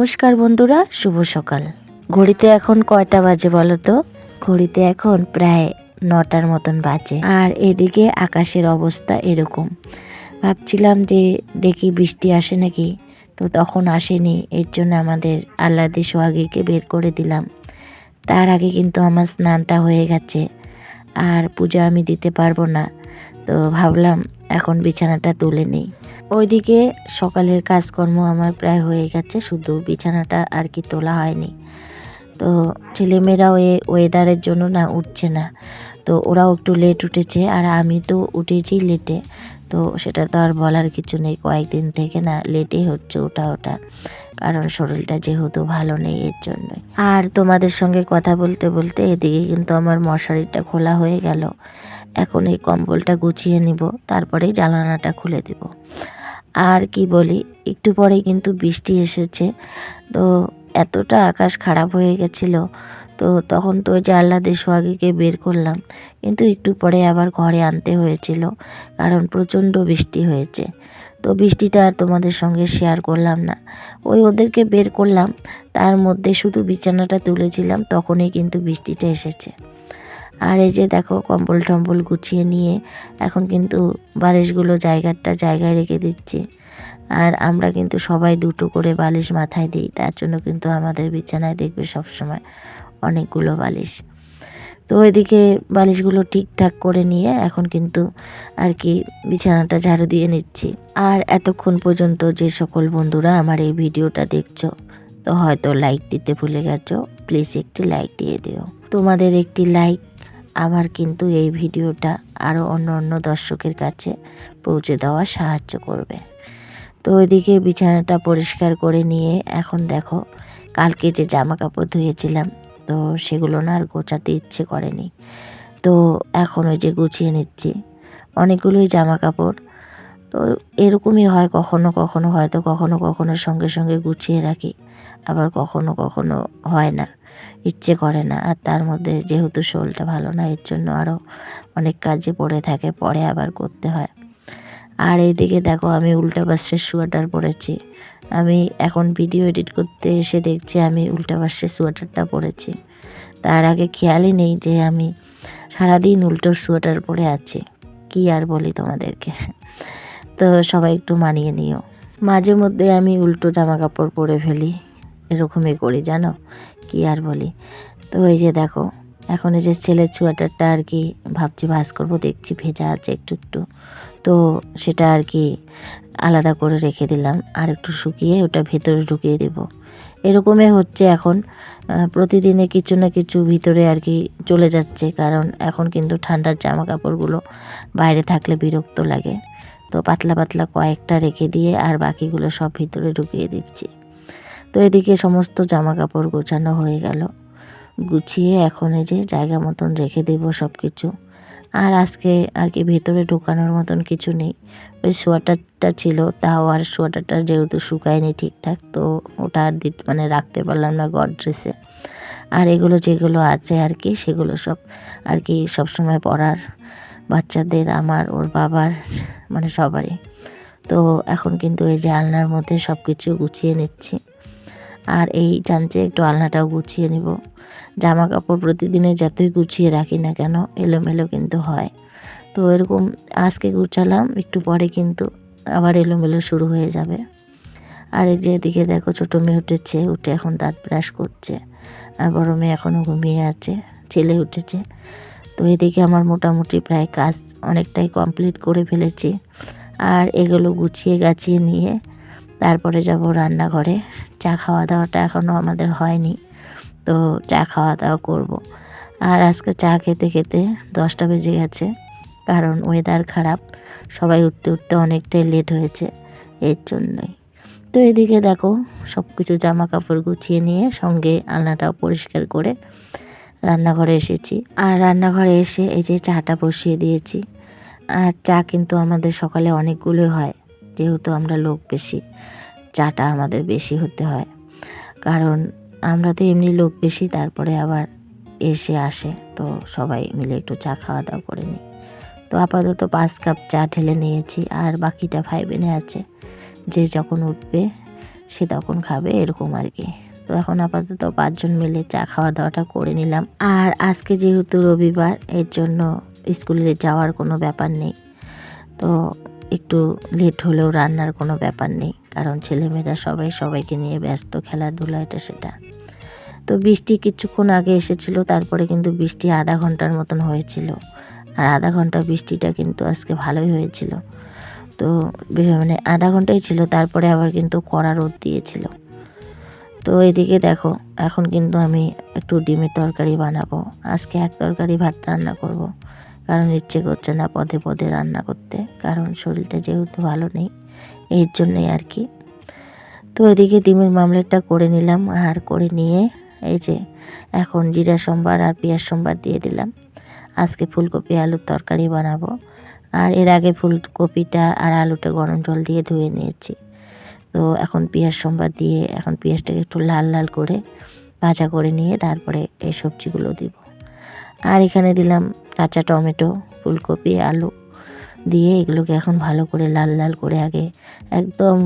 নমস্কার বন্ধুরা, শুভ সকাল। ঘড়িতে এখন কয়টা বাজে বলো তো? ঘড়িতে এখন প্রায় নটার মতন বাজে। আর এদিকে আকাশের অবস্থা এরকম। ভাবছিলাম যে দেখি বৃষ্টি আসে নাকি, তো তখন আসেনি। এর জন্য আমাদের আল্লাদি সোহাগীকে বের করে দিলাম। তার আগে কিন্তু আমার স্নানটা হয়ে গেছে। আর পূজা আমি দিতে পারব না। তো ভাবলাম এখন বিছানাটা তুলে নেই। ওইদিকে সকালের কাজকর্ম আমার প্রায় হয়ে গেছে, শুধু বিছানাটা আর কি তোলা হয়নি। তো ছেলেমেয়েরা ওই ওয়েদারের জন্য না উঠছে না। তো ওরাও একটু লেট উঠেছে, আর আমি তো উঠেছি লেটে তো সেটা তো আর বলার কিছু নেই, কয়েকদিন থেকে না লেটে হচ্ছে ওটা ওটা কারণ শরীরটা যেহেতু ভালো নেই এর জন্য। আর তোমাদের সঙ্গে কথা বলতে বলতে এদিকে কিন্তু আমার মশারিটা খোলা হয়ে গেল। এখন এই কম্বলটা গুছিয়ে নিব, তারপরে জানালাটা খুলে দেব। আর কি বলি, একটু পরে কিন্তু বৃষ্টি এসেছে। তো এতটা আকাশ খারাপ হয়ে গেছিল তো তখন তো ওই যে আহ্লাদের সোহাগীকে বের করলাম। কিন্তু একটু পরে আবার ঘরে আনতে হয়েছিল, কারণ প্রচণ্ড বৃষ্টি হয়েছে। তো বৃষ্টিটা আর তোমাদের সঙ্গে শেয়ার করলাম না। ওই ওদেরকে বের করলাম, তার মধ্যে শুধু বিছানাটা তুলেছিলাম, তখনই কিন্তু বৃষ্টিটা এসেছে। আর এই যে দেখো, কম্বল টম্বল গুছিয়ে নিয়ে এখন কিন্তু বালিশগুলো জায়গাটা জায়গায় রেখে দিচ্ছি। আর আমরা কিন্তু সবাই দুটো করে বালিশ মাথায় দিই, তার জন্য কিন্তু আমাদের বিছানায় দেখবে সবসময় অনেকগুলো বালিশ। তো ওইদিকে বালিশগুলো ঠিকঠাক করে নিয়ে এখন কিন্তু আর কি বিছানাটা ঝাড়ু দিয়ে নিচ্ছি। আর এতক্ষণ পর্যন্ত যে সকল বন্ধুরা আমার এই ভিডিওটা দেখছ, তো হয়তো লাইক দিতে ভুলে গেছো প্লিজ একটি লাইক দিয়ে দিও। তোমাদের একটি লাইক আমার কিন্তু এই ভিডিওটা আরও অন্য অন্য দর্শকের কাছে পৌঁছে দেওয়া সাহায্য করবে। তো ওইদিকে বিছানাটা পরিষ্কার করে নিয়ে এখন দেখো, কালকে যে জামা কাপড় ধুয়েছিলাম তো সেগুলো না আর গোছাতে ইচ্ছে করেনি। তো এখন ওই যে গুছিয়ে নিচ্ছি। অনেকগুলোই জামা কাপড় তো এরকমই হয় কখনো কখনো, হয়তো কখনো কখনো সঙ্গে সঙ্গে গুছিয়ে রাখি। আবার কখনো কখনো হয় না, ইচ্ছে করে না। আর তার মধ্যে যেহেতু শোলটা ভালো না, এর জন্য আরও অনেক কাজে পড়ে থাকে, পরে আবার করতে হয়। আর এইদিকে দেখো, আমি উল্টা পাশের সোয়েটার পরেছি। আমি এখন ভিডিও এডিট করতে এসে দেখছি আমি উল্টা পাশের সোয়েটারটা পরেছি। তার আগে খেয়ালই নেই যে আমি সারাদিন উল্টো সোয়েটার পরে আছি। কি আর বলি তোমাদেরকে? তো সবাই একটু মানিয়ে নিও। মাঝে মধ্যে আমি উল্টো জামা কাপড় পরে ফেলি। এরকমই করি, জানো? কি আর বলি? তো এই যে দেখো এখন এই যে ছেলের সোয়েটারটা আর কি ভাবছি ভাজ করব, দেখছি ভেজা আছে একটু একটু। তো সেটা আর কি আলাদা করে রেখে দিলাম, আর একটু শুকিয়ে ওটা ভেতরে ঢুকিয়ে দেব। এরকমই হচ্ছে এখন। প্রতিদিনে কিছু না কিছু ভিতরে আর কি চলে যাচ্ছে, কারণ এখন কিন্তু ঠান্ডার জামা কাপড়গুলো বাইরে থাকলে বিরক্ত লাগে। তো পাতলা পাতলা কয়েকটা রেখে দিয়ে আর বাকিগুলো সব ভিতরে ঢুকিয়ে দিচ্ছি। তো এদিকে সমস্ত জামা কাপড় গোছানো হয়ে গেল। গুছিয়ে এখন এই যে জায়গা মতন রেখে দেব সব কিছু আর আজকে আর কি ভেতরে ঢোকানোর মতন কিছু নেই। ওই সোয়েটারটা ছিল, তাও আর সোয়েটারটা যেহেতু শুকায়নি ঠিকঠাক, তো ওটা আর মানে রাখতে পারলাম না গডরেসে আর এগুলো যেগুলো আছে আর কি, সেগুলো সব আর কি সবসময় পরার বাচ্চাদের, আমার, ওর বাবার মানে সবারই। তো এখন কিন্তু এই যে আলনার মধ্যে সব কিছু গুছিয়ে নিচ্ছি। আর এই জানছে একটু আলনাটাও গুছিয়ে নিব। জামা কাপড় প্রতিদিনে যতই গুছিয়ে রাখি না কেন, এলোমেলো কিন্তু হয়। তো এরকম আজকে গুছালাম, একটু পরে কিন্তু আবার এলোমেলো শুরু হয়ে যাবে। আর এই যে এদিকে দেখো ছোটো মেয়ে উঠেছে, উঠে এখন দাঁত ব্রাশ করছে আর বড় মেয়ে এখনও ঘুমিয়ে আছে, ছেলে উঠেছে। তো এদিকে আমার মোটামুটি প্রায় কাজ অনেকটাই কমপ্লিট করে ফেলেছি। আর এগুলো গুছিয়ে গাছিয়ে নিয়ে তারপরে যাব রান্নাঘরে। চা খাওয়া দাওয়াটা এখনও আমাদের হয়নি, তো চা খাওয়া দাওয়া করব। আর আজকে চা খেতে খেতে দশটা বেজে গেছে, কারণ ওয়েদার খারাপ, সবাই উঠতে উঠতে অনেকটাই লেট হয়েছে এর জন্যই। তো এদিকে দেখো সব কিছু জামা কাপড় গুছিয়ে নিয়ে সঙ্গে আলনাটাও পরিষ্কার করে রান্নাঘরে এসেছি। আর রান্নাঘরে এসে এই যে চাটা বসিয়ে দিয়েছি। আর চা কিন্তু আমাদের সকালে অনেকগুলো হয় যেহেতু আমরা লোক বেশি, চাটা আমাদের বেশি হতে হয়। কারণ আমরা তো এমনি লোক বেশি, তারপরে আবার এসে আসে, তো সবাই মিলে একটু চা খাওয়া দাওয়া করে নিই। তো আপাতত পাঁচ কাপ চা ঢেলে নিয়েছি, আর বাকিটা ফাইভেনে আছে, যে যখন উঠবে, সে তখন খাবে, এরকম আর কি। তো এখন আপাতত পাঁচজন মিলে চা খাওয়া দাওয়াটা করে নিলাম। আর আজকে যেহেতু রবিবার, এর জন্য স্কুলে যাওয়ার কোনো ব্যাপার নেই। তো একটু লেট হলেও রান্নার কোনো ব্যাপার নেই। কারণ ছেলেমেয়েরা সবাই সবাইকে নিয়ে ব্যস্ত, খেলাধুলা, এটা সেটা। তো বৃষ্টি কিছুক্ষণ আগে এসেছিল, তারপরে কিন্তু বৃষ্টি আধা ঘণ্টার মতন হয়েছিল। আর আধা ঘণ্টা বৃষ্টিটা কিন্তু আজকে ভালোই হয়েছিল। তো মানে আধা ঘন্টাই ছিল, তারপরে আবার কিন্তু কড়া রোদ দিয়েছিল। তো এদিকে দেখো, এখন কিন্তু আমি একটু ডিমের তরকারি বানাবো। আজকে এক তরকারি ভাত রান্না করব। কারণ ইচ্ছে করছে না পদে পদে রান্না করতে, কারণ শরীরটা যেহেতু ভালো নেই, এর জন্যই আর কি। তো এদিকে ডিমের মামলেটটা করে নিলাম, আর করে নিয়ে এই যে এখন জিরা সোমবার আর পেঁয়াজ সোমবার দিয়ে দিলাম। আজকে ফুলকপি আলুর তরকারি বানাবো, আর এর আগে ফুলকপিটা আর আলুটা গরম জল দিয়ে ধুয়ে নিয়েছি। তো এখন পেঁয়াজ সোমবার দিয়ে এখন পেঁয়াজটাকে একটু লাল লাল করে ভাজা করে নিয়ে তারপরে এই সবজিগুলো দিব। আর এখানে দিলাম কাঁচা টমেটো, ফুলকপি, আলু দিয়ে এগুলোকে এখন ভালো করে লাল লাল করে আগে একদম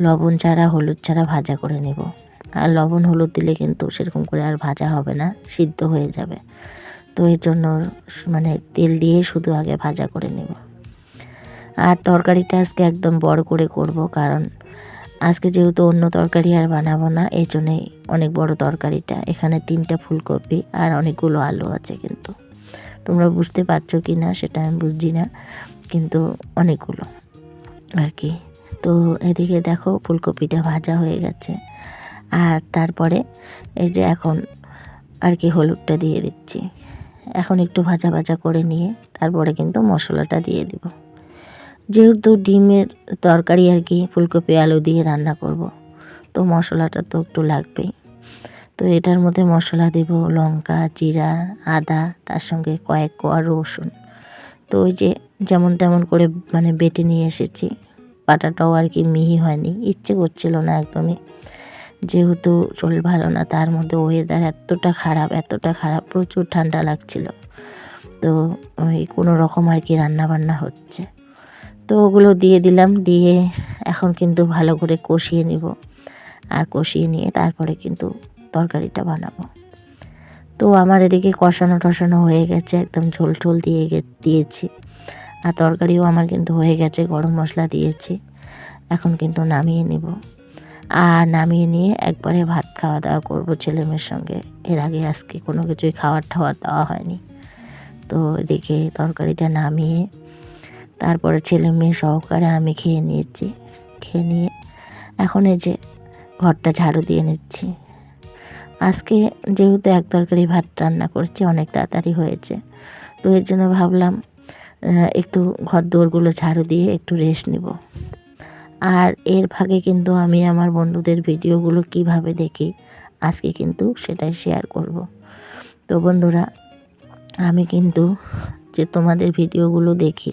লবণ ছাড়া, হলুদ ছাড়া ভাজা করে নেব। আর লবণ, হলুদ দিলে কিন্তু সেরকম করে আর ভাজা হবে না, সিদ্ধ হয়ে যাবে। তো এর জন্য মানে তেল দিয়ে শুধু আগে ভাজা করে নেব। আর তরকারিটা আজকে একদম বড় করে করব কারণ আজকে যেহেতু অন্য তরকারি আর বানাবো না এই জন্যে অনেক বড় তরকারিটা। এখানে তিনটা ফুলকপি আর অনেকগুলো আলু আছে কিন্তু। তোমরা বুঝতে পারছ কি না সেটা আমি বুঝছি না, কিন্তু অনেকগুলো আর কি। তো এদিকে দেখো ফুলকপিটা ভাজা হয়ে গেছে। আর তারপরে এই যে এখন আর কি হলুদটা দিয়ে দিচ্ছি। এখন একটু ভাজা ভাজা করে নিয়ে তারপরে কিন্তু মশলাটা দিয়ে দিব। যেহেতু ডিমের তরকারি আর কি, ফুলকপি, আলু দিয়ে রান্না করব, তো মশলাটা তো একটু লাগবেই। তো এটার মধ্যে মশলা দেব লঙ্কা, জিরা, আদা, তার সঙ্গে কয়েক কোয়া রসুন। তো ওই যে যেমন তেমন করে মানে বেটে নিয়ে এসেছি, বাটাটাও আর কি মিহি হয়নি, ইচ্ছে করছিল না একদমই। যেহেতু শরীর ভালো না, তার মধ্যে ওয়েদার এতটা খারাপ এতটা খারাপ, প্রচুর ঠান্ডা লাগছিল। তো ওই কোনো রকম আর কি রান্না বান্না হচ্ছে। তো ওগুলো দিয়ে দিলাম, দিয়ে এখন কিন্তু ভালো করে কষিয়ে নিব। আর কষিয়ে নিয়ে তারপরে কিন্তু তরকারিটা বানাবো। তো আমার এদিকে কষানো টষানো হয়ে গেছে, একদম ঝোল ঝোল দিয়ে দিয়েছি। আর তরকারিও আমার কিন্তু হয়ে গেছে, গরম মশলা দিয়েছি। এখন কিন্তু নামিয়ে নিব। আর নামিয়ে নিয়ে একবারে ভাত খাওয়া দাওয়া করব ছেলেমেয়ের সঙ্গে। এর আগে আজকে কোনো কিছুই খাওয়ার টাওয়ার দেওয়া হয়নি। তো এদিকে তরকারিটা নামিয়ে তারপরে ছেলে মেয়ে সহকারে আমি খেয়ে নিয়েছি। খেয়ে নিয়ে এখন এই যে ঘরটা ঝাড়ু দিয়ে নিচ্ছি। আজকে যেহেতু এক তরকারি ভাত রান্না করছি, অনেক তাড়াতাড়ি হয়েছে। তো এর জন্য ভাবলাম একটু ঘর দোরগুলো ঝাড়ু দিয়ে একটু রেস্ট নিব। আর এর ভাগে কিন্তু আমি আমার বন্ধুদের ভিডিওগুলো কীভাবে দেখি, আজকে কিন্তু সেটাই শেয়ার করব। তো বন্ধুরা, আমি কিন্তু যে তোমাদের ভিডিওগুলো দেখি,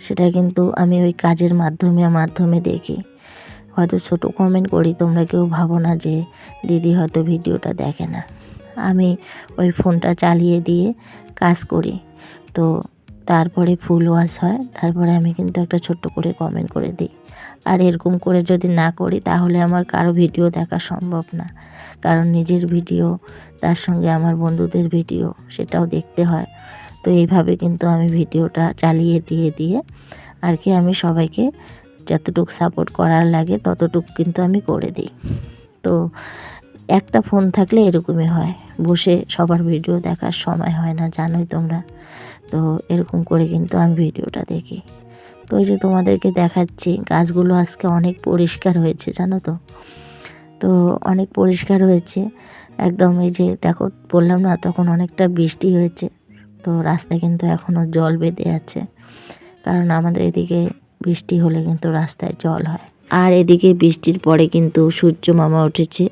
সেটা কিন্তু আমি ওই কাজের মাধ্যমে মাধ্যমে দেখি। হয়তো ছোটো কমেন্ট করি, তোমরা কেউ ভাবো না যে দিদি হয়তো ভিডিওটা দেখে না। আমি ওই ফোনটা চালিয়ে দিয়ে কাজ করি। তো তারপরে ফুল ওয়াশ হয়, তারপরে আমি কিন্তু একটা ছোট্ট করে কমেন্ট করে দিই। আর এরকম করে যদি না করি, তাহলে আমার কারও ভিডিও দেখা সম্ভব না। কারণ নিজের ভিডিও, তার সঙ্গে আমার বন্ধুদের ভিডিও, সেটাও দেখতে হয়। তো এইভাবে কিন্তু আমি ভিডিওটা চালিয়ে দিয়ে দিয়ে আর কি আমি সবাইকে যতটুকু সাপোর্ট করার লাগে ততটুকু কিন্তু আমি করে দিই। তো একটা ফোন থাকলে এরকমই হয়, বসে সবার ভিডিও দেখার সময় হয় না, জানোই তোমরা। তো এরকম করে কিন্তু আমি ভিডিওটা দেখি। তো ওই যে তোমাদেরকে দেখাচ্ছি, গাছগুলো আজকে অনেক পরিষ্কার হয়েছে, জানো তো? তো অনেক পরিষ্কার হয়েছে। একদম এই যে দেখো, বললাম না, তখন অনেকটা বৃষ্টি হয়েছে। তো রাস্তায় কিন্তু এখনও জল বেঁধে আছে। কারণ আমাদের এদিকে বৃষ্টি হলে কিন্তু রাস্তায় জল হয়। আর এদিকে বৃষ্টির পরে কিন্তু সূর্য মামা উঠেছে।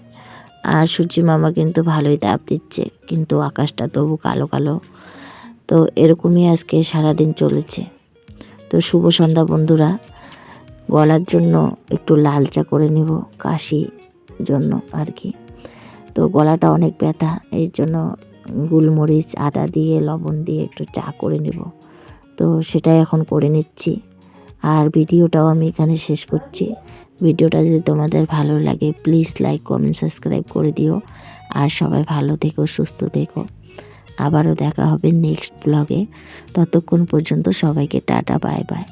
আর সূর্য মামা কিন্তু ভালোই তাপ দিচ্ছে। কিন্তু আকাশটা তবু কালো কালো। তো এরকমই আজকে সারাদিন চলেছে। তো শুভ সন্ধ্যা বন্ধুরা। গলার জন্য একটু লাল চা করে নিব কাশি জন্য আর কি। তো গলাটা অনেক ব্যথা এই জন্য গোলমরিচ, আদা দিয়ে, লবণ দিয়ে একটু চা করে নিব। তো সেটাই এখন করে নিচ্ছি। আর ভিডিওটাও আমি এখানে শেষ করছি। ভিডিওটা যদি তোমাদের ভালো লাগে প্লিজ লাইক কমেন্ট সাবস্ক্রাইব করে দিও। আর সবাই ভালো থেকো, সুস্থ থেকো। আবারও দেখা হবে নেক্সট ব্লগে ততক্ষণ পর্যন্ত সবাইকে টাটা বাই বাই